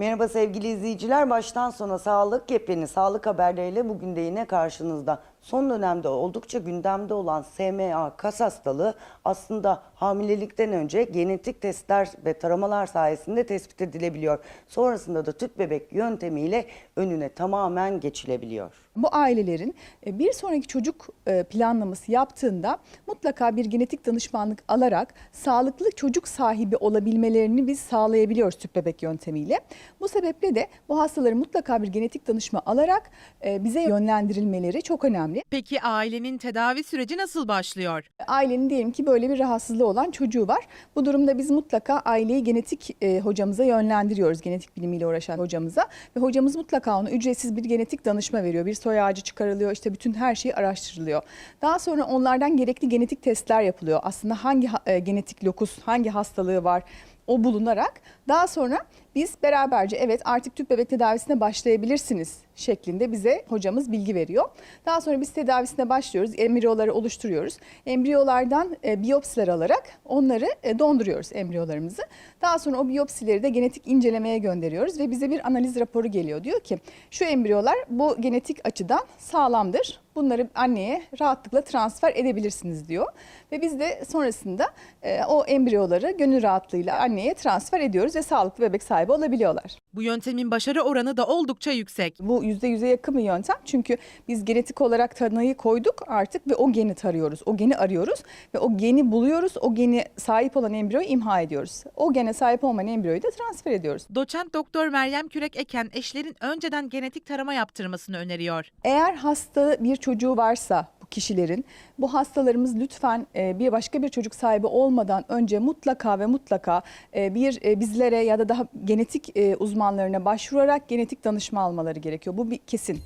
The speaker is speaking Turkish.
Merhaba sevgili izleyiciler. Baştan sona sağlık yepyeni sağlık haberleriyle bugün de yine karşınızda. Son dönemde oldukça gündemde olan SMA kas hastalığı aslında hamilelikten önce genetik testler ve taramalar sayesinde tespit edilebiliyor. Sonrasında da tüp bebek yöntemiyle önüne tamamen geçilebiliyor. Bu ailelerin e, bir sonraki çocuk e, planlaması yaptığında mutlaka bir genetik danışmanlık alarak sağlıklı çocuk sahibi olabilmelerini biz sağlayabiliyoruz tüp bebek yöntemiyle. Bu sebeple de bu hastaların mutlaka bir genetik danışma alarak e, bize yönlendirilmeleri çok önemli. Peki ailenin tedavi süreci nasıl başlıyor? Ailenin diyelim ki böyle bir rahatsızlığı olan çocuğu var. Bu durumda biz mutlaka aileyi genetik e, hocamıza yönlendiriyoruz. Genetik bilimiyle uğraşan hocamıza. Ve hocamız mutlaka ona ücretsiz bir genetik danışma veriyor. Bir soy ağacı çıkarılıyor. işte bütün her şey araştırılıyor. Daha sonra onlardan gerekli genetik testler yapılıyor. Aslında hangi ha- e, genetik lokus, hangi hastalığı var o bulunarak daha sonra biz beraberce evet artık tüp bebek tedavisine başlayabilirsiniz şeklinde bize hocamız bilgi veriyor. Daha sonra biz tedavisine başlıyoruz. Embriyoları oluşturuyoruz. Embriyolardan e, biyopsiler alarak onları e, donduruyoruz embriyolarımızı. Daha sonra o biyopsileri de genetik incelemeye gönderiyoruz ve bize bir analiz raporu geliyor. Diyor ki şu embriyolar bu genetik açıdan sağlamdır. Bunları anneye rahatlıkla transfer edebilirsiniz diyor. Ve biz de sonrasında e, o embriyoları gönül rahatlığıyla anneye transfer ediyoruz ve sağlıklı bebek sahibi olabiliyorlar. Bu yöntemin başarı oranı da oldukça yüksek. Bu yüzde yüze yakın bir yöntem çünkü biz genetik olarak tanıyı koyduk artık ve o geni tarıyoruz. O geni arıyoruz ve o geni buluyoruz. O geni sahip olan embriyoyu imha ediyoruz. O gene sahip olmayan embriyoyu da transfer ediyoruz. Doçent Doktor Meryem Kürek Eken eşlerin önceden genetik tarama yaptırmasını öneriyor. Eğer hasta bir çocuğu varsa bu kişilerin bu hastalarımız lütfen e, bir başka bir çocuk sahibi olmadan önce mutlaka ve mutlaka e, bir e, bizlere ya da daha genetik uzmanlarına başvurarak genetik danışma almaları gerekiyor. Bu bir kesin.